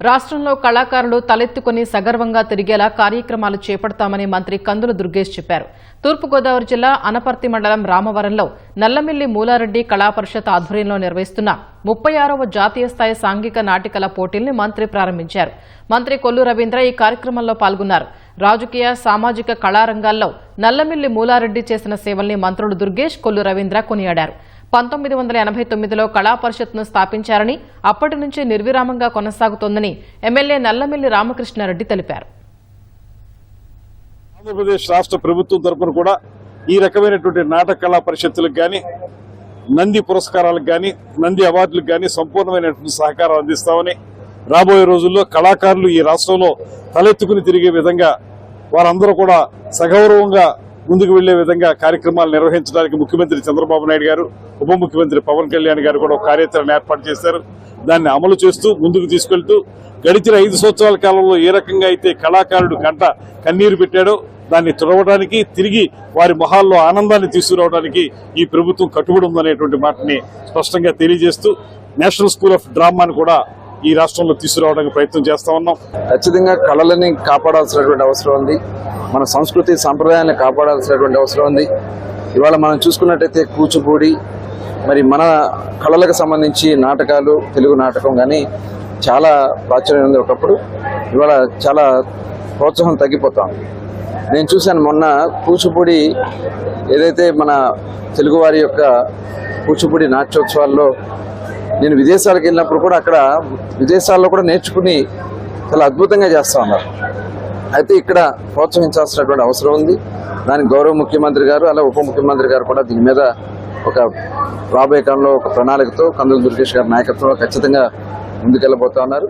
రాష్ట్రంలో కళాకారులు తలెత్తుకుని సగర్వంగా తిరిగేలా కార్యక్రమాలు చేపడతామని మంత్రి కందుల దుర్గేష్ చెప్పారు. తూర్పుగోదావరి జిల్లా అనపర్తి మండలం రామవరంలో నల్లమిల్లి మూలారెడ్డి కళా పరిషత్ ఆధ్వర్యంలో నిర్వహిస్తున్న ముప్పై ఆరవ జాతీయ స్థాయి సాంఘిక నాటికల పోటీల్ని మంత్రి ప్రారంభించారు. మంత్రి కొల్లు రవీంద్ర ఈ కార్యక్రమంలో పాల్గొన్నారు. రాజకీయ సామాజిక కళారంగాల్లో నల్లమిల్లి మూలారెడ్డి చేసిన సేవల్ని మంత్రులు దుర్గేష్ కొల్లు రవీంద్ర కొనియాడారు. పంతొమ్మిది వందల ఎనభై తొమ్మిదిలో కళా పరిషత్ను స్థాపించారని అప్పటి నుంచి నిర్విరామంగా కొనసాగుతోందని ఎమ్మెల్యే నల్లమిల్లి రామకృష్ణారెడ్డి తెలిపారు. ఆంధ్రప్రదేశ్ రాష్ట్ర ప్రభుత్వం తరపున కూడా ఈ రకమైనటువంటి నాటక కళా పరిషత్తులకు కానీ నంది పురస్కారాలకు కానీ నంది అవార్డులకు కానీ సంపూర్ణమైనటువంటి సహకారం అందిస్తామని రాబోయే రోజుల్లో కళాకారులు ఈ రాష్ట్రంలో తలెత్తుకుని తిరిగే విధంగా వారందరూ కూడా సగౌరవంగా ముందుకు వెళ్ళే విధంగా కార్యక్రమాలు నిర్వహించడానికి ముఖ్యమంత్రి చంద్రబాబు నాయుడు గారు ఉప ముఖ్యమంత్రి పవన్ కళ్యాణ్ గారు కూడా ఒక కార్యాచరణ ఏర్పాటు చేశారు. దాన్ని అమలు చేస్తూ ముందుకు తీసుకెళ్తూ గడిచిన ఐదు సంవత్సరాల కాలంలో ఏ రకంగా అయితే కళాకారుడు గంట కన్నీరు పెట్టాడో దాన్ని తుడవడానికి తిరిగి వారి మొహాల్లో ఆనందాన్ని తీసుకురావడానికి ఈ ప్రభుత్వం కట్టుబడి ఉందనేటువంటి మాటని స్పష్టంగా తెలియజేస్తూ నేషనల్ స్కూల్ ఆఫ్ డ్రామాను కూడా ఈ రాష్ట్రంలో తీసుకురావడానికి ప్రయత్నం చేస్తా ఉన్నాం. ఖచ్చితంగా కళలని కాపాడాల్సినటువంటి అవసరం ఉంది. మన సంస్కృతి సాంప్రదాయాన్ని కాపాడాల్సినటువంటి అవసరం ఉంది. ఇవాళ మనం చూసుకున్నట్టయితే కూచిపూడి మరి మన కళలకు సంబంధించి నాటకాలు తెలుగు నాటకం కానీ చాలా ప్రాచుర్యం ఉంది ఒకప్పుడు. ఇవాళ చాలా ప్రోత్సాహం తగ్గిపోతాం నేను చూశాను మొన్న కూచిపూడి ఏదైతే మన తెలుగువారి యొక్క కూచిపూడి నాట్యోత్సవాల్లో నేను విదేశాలకు వెళ్ళినప్పుడు కూడా అక్కడ విదేశాల్లో కూడా నేర్చుకుని చాలా అద్భుతంగా చేస్తా ఉన్నారు. అయితే ఇక్కడ ప్రోత్సహించాల్సినటువంటి అవసరం ఉంది. దానికి గౌరవ ముఖ్యమంత్రి గారు అలా ఉప ముఖ్యమంత్రి గారు కూడా దీని మీద ఒక రాబోయే కాలంలో ఒక ప్రణాళికతో కందుల దుర్గేష్ గారి నాయకత్వంలో ఖచ్చితంగా ముందుకెళ్ళబోతా ఉన్నారు.